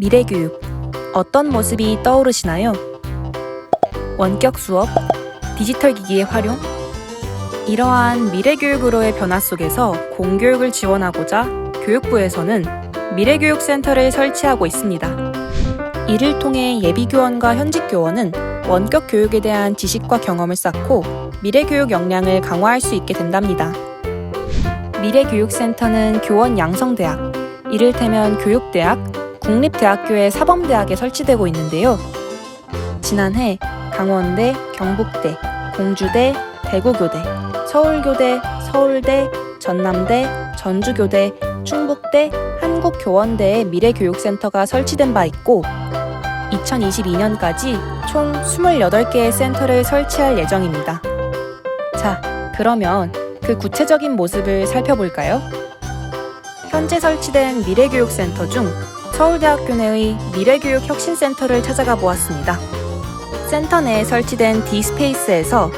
미래교육. 어떤 모습이 떠오르시나요? 원격 수업, 디지털 기기의 활용? 이러한 미래교육으로의 변화 속에서 공교육을 지원하고자 교육부에서는 미래교육센터를 설치하고 있습니다. 이를 통해 예비교원과 현직교원은 원격 교육에 대한 지식과 경험을 쌓고 미래교육 역량을 강화할 수 있게 된답니다. 미래교육센터는 교원 양성대학, 이를테면 교육대학, 국립대학교의 사범대학에 설치되고 있는데요. 지난해 강원대, 경북대, 공주대, 대구교대, 서울교대, 서울대, 전남대, 전주교대, 충북대, 한국교원대의 미래교육센터가 설치된 바 있고 2022년까지 총 28개의 센터를 설치할 예정입니다. 자, 그러면 그 구체적인 모습을 살펴볼까요? 현재 설치된 미래교육센터 중 서울대학교 내의 미래교육 혁신센터를 찾아가 보았습니다. 센터 내에 설치된 디스페이스에서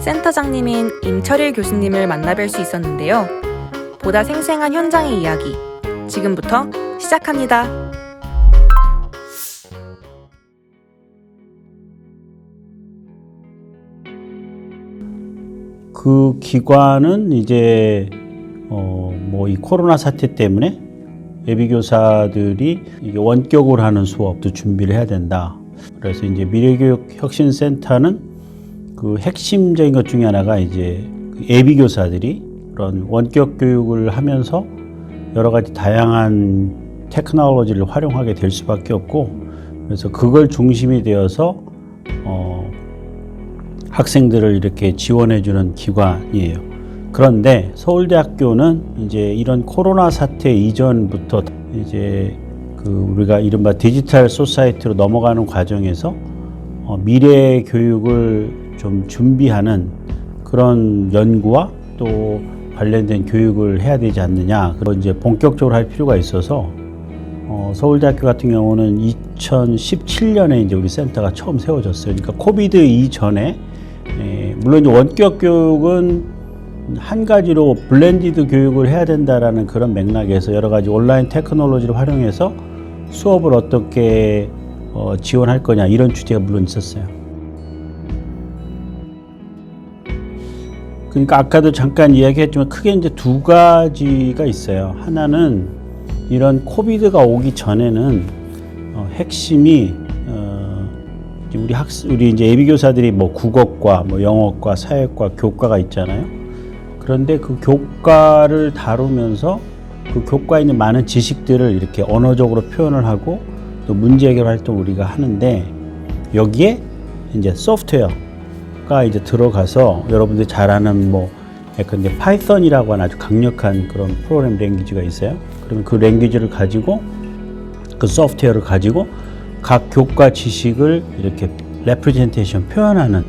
센터장님인 임철일 교수님을 만나뵐 수 있었는데요. 보다 생생한 현장의 이야기. 지금부터 시작합니다. 그 기관은 이제 어 뭐 이 코로나 사태 때문에 예비교사들이 이게 원격으로 하는 수업도 준비를 해야 된다. 그래서 이제 미래교육 혁신센터는 그 핵심적인 것 중에 하나가 이제 그 예비교사들이 그런 원격 교육을 하면서 여러 가지 다양한 테크놀로지를 활용하게 될 수밖에 없고 그래서 그걸 중심이 되어서 어 학생들을 이렇게 지원해주는 기관이에요. 그런데 서울대학교는 이제 이런 코로나 사태 이전부터 이제 그 우리가 이른바 디지털 소사이티로 넘어가는 과정에서 어 미래 교육을 좀 준비하는 그런 연구와 또 관련된 교육을 해야 되지 않느냐. 그리고 이제 본격적으로 할 필요가 있어서 어, 서울대학교 같은 경우는 2017년에 이제 우리 센터가 처음 세워졌어요. 그러니까 코비드 이전에 에, 물론 이제 원격 교육은 한 가지로 블렌디드 교육을 해야 된다라는 그런 맥락에서 여러 가지 온라인 테크놀로지를 활용해서 수업을 어떻게 어, 지원할 거냐 이런 주제가 물론 있었어요. 그러니까 아까도 잠깐 이야기했지만 크게 이제 두 가지가 있어요. 하나는 이런 코비드가 오기 전에는 어, 핵심이 어, 우리 학 우리 이제 예비 교사들이 뭐 국어과, 뭐 영어과, 사회과, 교과가 있잖아요. 그런데 그 교과를 다루면서 그 교과에 있는 많은 지식들을 이렇게 언어적으로 표현을 하고 또 문제 해결 활동 을 우리가 하는데 여기에 이제 소프트웨어가 이제 들어가서 여러분들이 잘 아는 뭐 근데 파이썬이라고 하는 아주 강력한 그런 프로그램 랭귀지가 있어요. 그러면 그 랭귀지를 가지고 그 소프트웨어를 가지고 각 교과 지식을 이렇게 레프레젠테이션 표현하는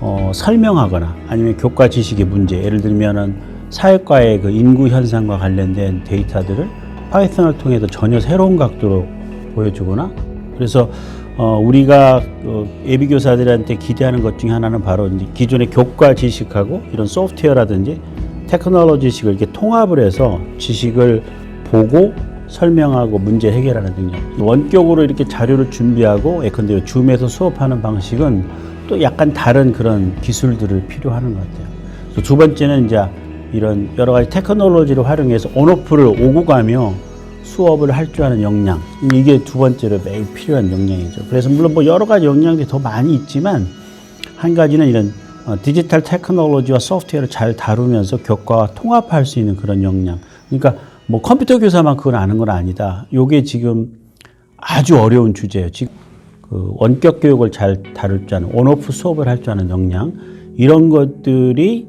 어, 설명하거나 아니면 교과 지식의 문제 예를 들면은 사회과의 그 인구 현상과 관련된 데이터들을 파이썬을 통해서 전혀 새로운 각도로 보여주거나 그래서 어, 우리가 어, 예비 교사들한테 기대하는 것 중에 하나는 바로 이제 기존의 교과 지식하고 이런 소프트웨어라든지 테크놀로지식을 이렇게 통합을 해서 지식을 보고 설명하고 문제 해결하는 능력. 원격으로 이렇게 자료를 준비하고 예컨대 줌에서 수업하는 방식은 또 약간 다른 그런 기술들을 필요하는 것 같아요. 두 번째는 이제 이런 여러 가지 테크놀로지를 활용해서 온오프를 오고 가며 수업을 할 줄 아는 역량. 이게 두 번째로 매우 필요한 역량이죠. 그래서 물론 뭐 여러 가지 역량들이 더 많이 있지만 한 가지는 이런 어, 디지털 테크놀로지와 소프트웨어를 잘 다루면서 교과와 통합할 수 있는 그런 역량. 그러니까 뭐 컴퓨터 교사만 그걸 아는 건 아니다. 요게 지금 아주 어려운 주제예요. 지금 그 원격 교육을 잘 다룰 줄 아는 온오프 수업을 할 줄 아는 역량 이런 것들이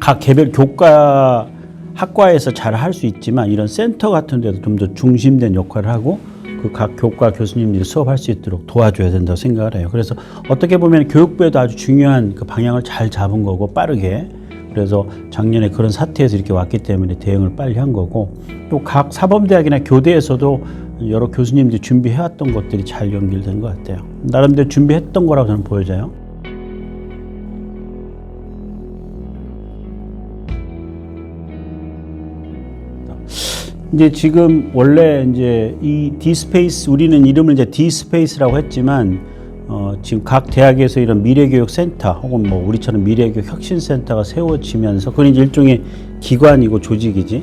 각 개별 교과 학과에서 잘 할 수 있지만 이런 센터 같은 데도 좀 더 중심된 역할을 하고 그 각 교과 교수님들이 수업할 수 있도록 도와줘야 된다고 생각을 해요. 그래서 어떻게 보면 교육부에도 아주 중요한 그 방향을 잘 잡은 거고 빠르게 그래서 작년에 그런 사태에서 이렇게 왔기 때문에 대응을 빨리 한 거고 또 각 사범대학이나 교대에서도 여러 교수님들이 준비해왔던 것들이 잘 연결된 것 같아요. 나름대로 준비했던 거라고 저는 보여져요. 이제 지금 원래 이제 이 디스페이스 우리는 이름을 이제 디스페이스라고 했지만 어, 지금 각 대학에서 이런 미래교육 센터 혹은 뭐 우리처럼 미래교육 혁신센터가 세워지면서 그건 이제 일종의 기관이고 조직이지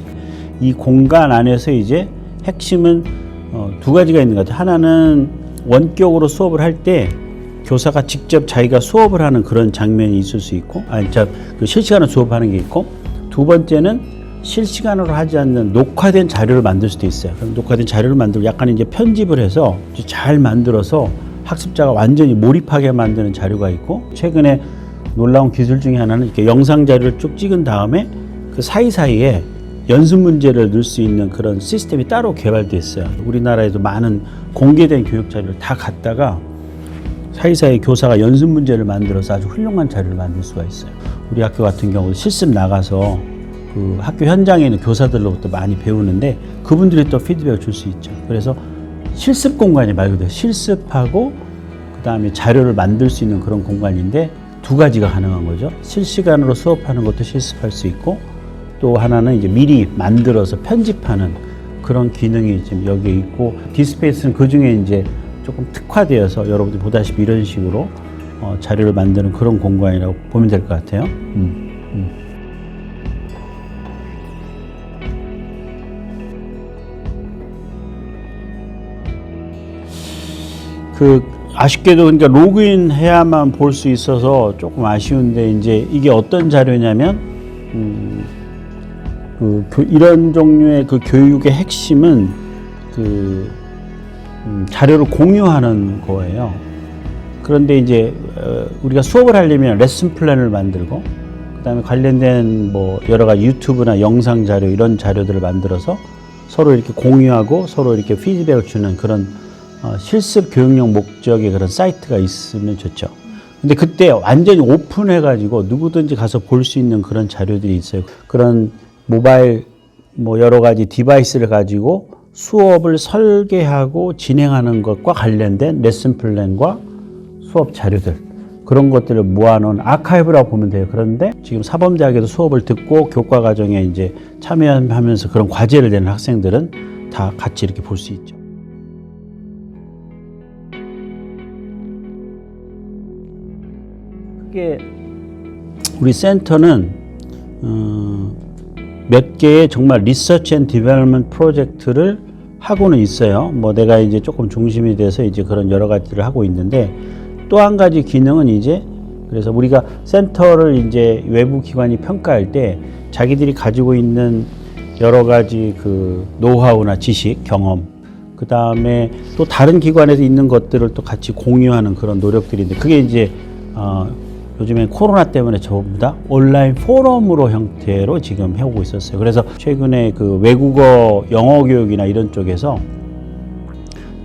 이 공간 안에서 이제 핵심은 어, 두 가지가 있는 것 같아요. 하나는 원격으로 수업을 할 때 교사가 직접 자기가 수업을 하는 그런 장면이 있을 수 있고, 아니, 저, 그 실시간으로 수업하는 게 있고, 두 번째는 실시간으로 하지 않는 녹화된 자료를 만들 수도 있어요. 그럼 녹화된 자료를 만들고 약간 이제 편집을 해서 잘 만들어서 학습자가 완전히 몰입하게 만드는 자료가 있고, 최근에 놀라운 기술 중에 하나는 이렇게 영상 자료를 쭉 찍은 다음에 그 사이사이에 연습 문제를 넣을 수 있는 그런 시스템이 따로 개발돼 있어요. 우리나라에도 많은 공개된 교육 자료를 다 갖다가 사이사이 교사가 연습 문제를 만들어서 아주 훌륭한 자료를 만들 수가 있어요. 우리 학교 같은 경우 실습 나가서 그 학교 현장에 있는 교사들로부터 많이 배우는데 그분들이 또 피드백을 줄 수 있죠. 그래서 실습 공간이 말 그대로 실습하고 그 다음에 자료를 만들 수 있는 그런 공간인데 두 가지가 가능한 거죠. 실시간으로 수업하는 것도 실습할 수 있고 또 하나는 이제 미리 만들어서 편집하는 그런 기능이 지금 여기에 있고 디스페이스는 그 중에 이제 조금 특화되어서 여러분들이 보다시피 이런 식으로 어, 자료를 만드는 그런 공간이라고 보면 될 것 같아요. 음, 음. 그 아쉽게도 그러니까 로그인 해야만 볼 수 있어서 조금 아쉬운데 이제 이게 어떤 자료냐면 음, 그 교- 이런 종류의 그 교육의 핵심은 그 음, 자료를 공유하는 거예요. 그런데 이제 어, 우리가 수업을 하려면 레슨 플랜을 만들고 그다음에 관련된 뭐 여러 가지 유튜브나 영상 자료 이런 자료들을 만들어서 서로 이렇게 공유하고 서로 이렇게 피드백을 주는 그런 어, 실습 교육용 목적의 그런 사이트가 있으면 좋죠. 근데 그때 완전히 오픈해가지고 누구든지 가서 볼 수 있는 그런 자료들이 있어요. 그런 모바일 뭐 여러 가지 디바이스를 가지고 수업을 설계하고 진행하는 것과 관련된 레슨 플랜과 수업 자료들 그런 것들을 모아놓은 아카이브라고 보면 돼요. 그런데 지금 사범대학에서 수업을 듣고 교과 과정에 이제 참여하면서 그런 과제를 내는 학생들은 다 같이 이렇게 볼 수 있죠. 크게 우리 센터는 어, 몇 개의 정말 리서치 앤 디벨롭먼트 프로젝트를 하고는 있어요. 뭐 내가 이제 조금 중심이 돼서 이제 그런 여러 가지를 하고 있는데 또 한 가지 기능은 이제 그래서 우리가 센터를 이제 외부 기관이 평가할 때 자기들이 가지고 있는 여러 가지 그 노하우나 지식, 경험, 그 다음에 또 다른 기관에서 있는 것들을 또 같이 공유하는 그런 노력들인데 그게 이제 어, 요즘엔 코로나 때문에 전부 다 온라인 포럼으로 형태로 지금 해오고 있었어요. 그래서 최근에 그 외국어 영어 교육이나 이런 쪽에서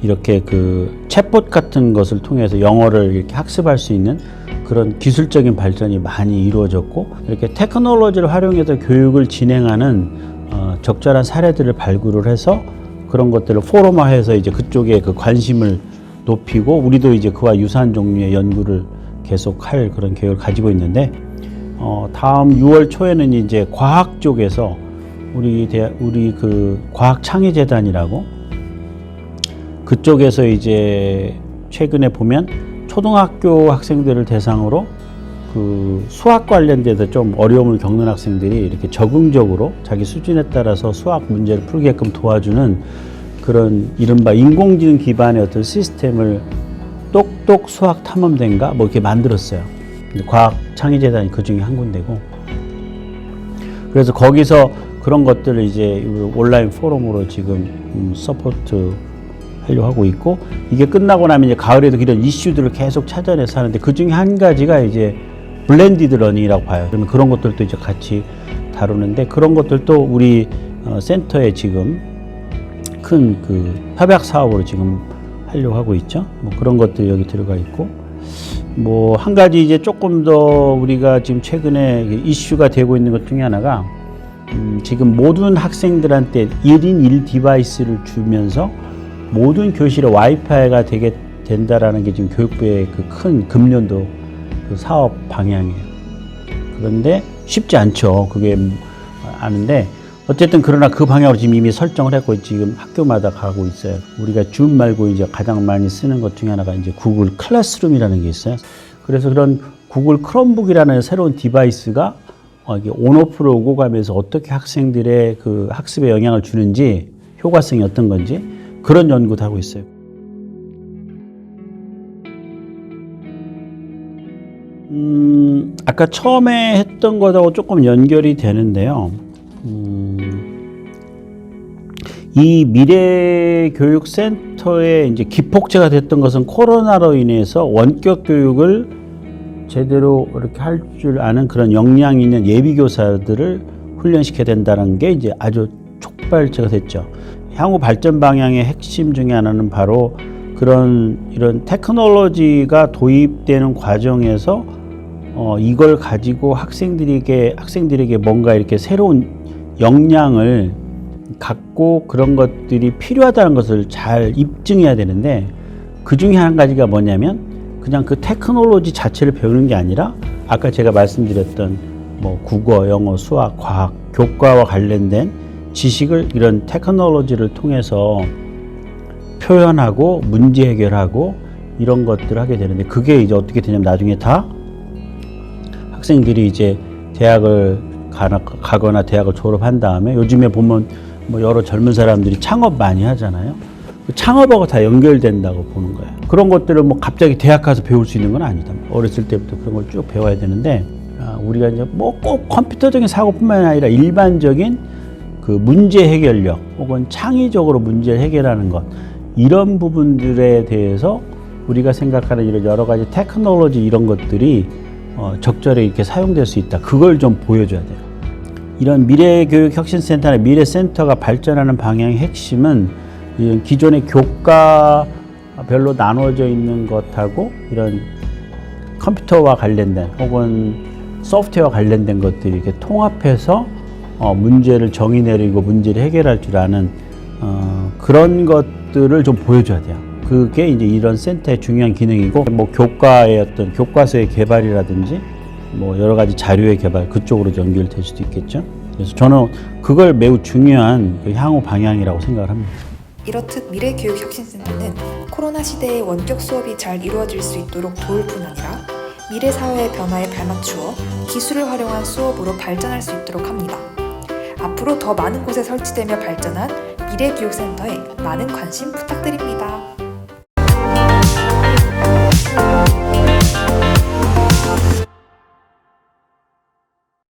이렇게 그 챗봇 같은 것을 통해서 영어를 이렇게 학습할 수 있는 그런 기술적인 발전이 많이 이루어졌고 이렇게 테크놀로지를 활용해서 교육을 진행하는 어, 적절한 사례들을 발굴을 해서 그런 것들을 포럼화해서 이제 그쪽에 그 관심을 높이고 우리도 이제 그와 유사한 종류의 연구를 계속 할 그런 계획을 가지고 있는데 어, 다음 6월 초에는 이제 과학 쪽에서 우리 대 우리 그 과학 창의 재단이라고 그쪽에서 이제 최근에 보면 초등학교 학생들을 대상으로 그 수학 관련돼서 좀 어려움을 겪는 학생들이 이렇게 적응적으로 자기 수준에 따라서 수학 문제를 풀게끔 도와주는 그런 이른바 인공지능 기반의 어떤 시스템을 똑똑 수학 탐험대인가 뭐 이렇게 만들었어요. 과학 창의재단이 그 중에 한 군데고. 그래서 거기서 그런 것들을 이제 온라인 포럼으로 지금 음, 서포트 하려고 하고 있고 이게 끝나고 나면 이제 가을에도 이런 이슈들을 계속 찾아내서 하는데 그 중에 한 가지가 이제 블렌디드 러닝이라고 봐요. 그러면 그런 것들도 이제 같이 다루는데 그런 것들도 우리 어, 센터에 지금 큰 그 협약 사업으로 지금 하려고 하고 있죠. 뭐 그런 것들 여기 들어가 있고 뭐 한 가지 이제 조금 더 우리가 지금 최근에 이슈가 되고 있는 것 중에 하나가 음, 지금 모든 학생들한테 1인 1 디바이스를 주면서 모든 교실에 와이파이가 되게 된다라는 게 지금 교육부의 그 큰 금년도 그 사업 방향이에요. 그런데 쉽지 않죠. 그게 아는데 어쨌든 그러나 그 방향으로 지금 이미 설정을 했고 지금 학교마다 가고 있어요. 우리가 줌 말고 이제 가장 많이 쓰는 것 중에 하나가 이제 구글 클래스룸이라는 게 있어요. 그래서 그런 구글 크롬북이라는 새로운 디바이스가 어, 이게 온오프로 오고 가면서 어떻게 학생들의 그 학습에 영향을 주는지 효과성이 어떤 건지 그런 연구도 하고 있어요. 음, 아까 처음에 했던 것하고 조금 연결이 되는데요. 음, 이 미래교육센터에 이제 기폭제가 됐던 것은 코로나로 인해서 원격 교육을 제대로 이렇게 할 줄 아는 그런 역량 있는 예비교사들을 훈련시켜야 된다는 게 이제 아주 촉발제가 됐죠. 향후 발전 방향의 핵심 중에 하나는 바로 그런 이런 테크놀로지가 도입되는 과정에서 어, 이걸 가지고 학생들에게 학생들에게 뭔가 이렇게 새로운 역량을 갖고 그런 것들이 필요하다는 것을 잘 입증해야 되는데 그 중에 한 가지가 뭐냐면 그냥 그 테크놀로지 자체를 배우는 게 아니라 아까 제가 말씀드렸던 뭐 국어, 영어, 수학, 과학, 교과와 관련된 지식을 이런 테크놀로지를 통해서 표현하고 문제 해결하고 이런 것들을 하게 되는데 그게 이제 어떻게 되냐면 나중에 다 학생들이 이제 대학을 가거나 대학을 졸업한 다음에 요즘에 보면 뭐 여러 젊은 사람들이 창업 많이 하잖아요. 그 창업하고 다 연결된다고 보는 거예요. 그런 것들을 뭐 갑자기 대학 가서 배울 수 있는 건 아니다. 어렸을 때부터 그런 걸 쭉 배워야 되는데 아, 우리가 이제 뭐 꼭 컴퓨터적인 사고뿐만 아니라 일반적인 그 문제 해결력 혹은 창의적으로 문제를 해결하는 것 이런 부분들에 대해서 우리가 생각하는 이런 여러 가지 테크놀로지 이런 것들이 어, 적절히 이렇게 사용될 수 있다. 그걸 좀 보여줘야 돼요. 이런 미래교육혁신센터나 미래센터가 발전하는 방향의 핵심은 기존의 교과별로 나눠져 있는 것하고 이런 컴퓨터와 관련된 혹은 소프트웨어와 관련된 것들이 이렇게 통합해서 어, 문제를 정의 내리고 문제를 해결할 줄 아는 어, 그런 것들을 좀 보여줘야 돼요. 그게 이제 이런 센터의 중요한 기능이고 뭐 교과의 어떤 교과서의 개발이라든지 뭐 여러 가지 자료의 개발 그쪽으로 연결될 수도 있겠죠. 그래서 저는 그걸 매우 중요한 그 향후 방향이라고 생각을 합니다. 이렇듯 미래교육혁신센터는 코로나 시대의 원격 수업이 잘 이루어질 수 있도록 도울 뿐 아니라 미래 사회의 변화에 발맞추어 기술을 활용한 수업으로 발전할 수 있도록 합니다. 앞으로 더 많은 곳에 설치되며 발전한 미래교육센터에 많은 관심 부탁드립니다.